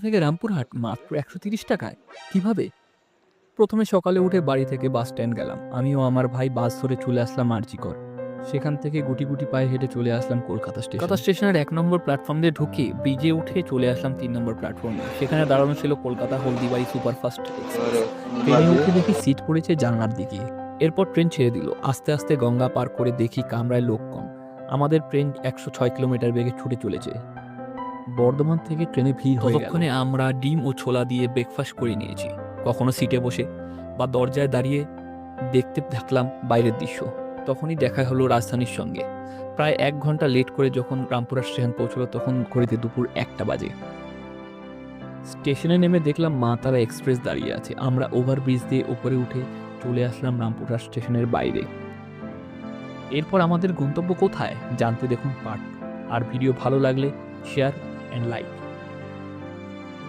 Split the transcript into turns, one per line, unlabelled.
থেকে রামপুরহাট মাত্র একশো তিরিশ টাকায়? কীভাবে? প্রথমে সকালে উঠে বাড়ি থেকে বাস স্ট্যান্ড গেলাম। আমিও আমার ভাই বাস ধরে চলে আসলাম আরজিকর। সেখান থেকে গুটি গুটি পায়ে হেঁটে চলে আসলাম কলকাতা স্টেশন। কলকাতা স্টেশনের এক নম্বর প্ল্যাটফর্ম দিয়ে ঢুকে ব্রিজে উঠে চলে আসলাম তিন নম্বর প্ল্যাটফর্মে। সেখানে দাঁড়ানো ছিল কলকাতা হলদিবাড়ি সুপারফাস্ট ট্রেনে উঠে দেখি সিট পড়েছে জানলার দিকে। এরপর ট্রেন ছেড়ে দিল। আস্তে আস্তে গঙ্গা পার করে দেখি কামরায় লোক কম। আমাদের ট্রেন একশো ছয় কিলোমিটার বেগে ছুটে চলেছে। বর্ধমান থেকে ট্রেনে ভিড় হয়ে ততক্ষণে আমরা ডিম ও ছোলা দিয়ে ব্রেকফাস্ট করে নিয়েছি। কখনো সিটে বসে বা দরজায় দাঁড়িয়ে দেখতে থাকলাম বাইরের দৃশ্য। তখনই দেখা হলো রাজধানীর সঙ্গে। প্রায় এক ঘণ্টা লেট করে যখন রামপুরা স্টেশন পৌঁছলো তখন ঘড়িতে দুপুর একটা বাজে। স্টেশনে নেমে দেখলাম মা তারা এক্সপ্রেস দাঁড়িয়ে আছে। আমরা ওভারব্রিজ দিয়ে ওপরে উঠে চলে আসলাম রামপুরা স্টেশনের বাইরে। এরপর আমাদের গন্তব্য কোথায়? জানতে দেখুন পার্ট আর ভিডিও ভালো লাগলে শেয়ার and like.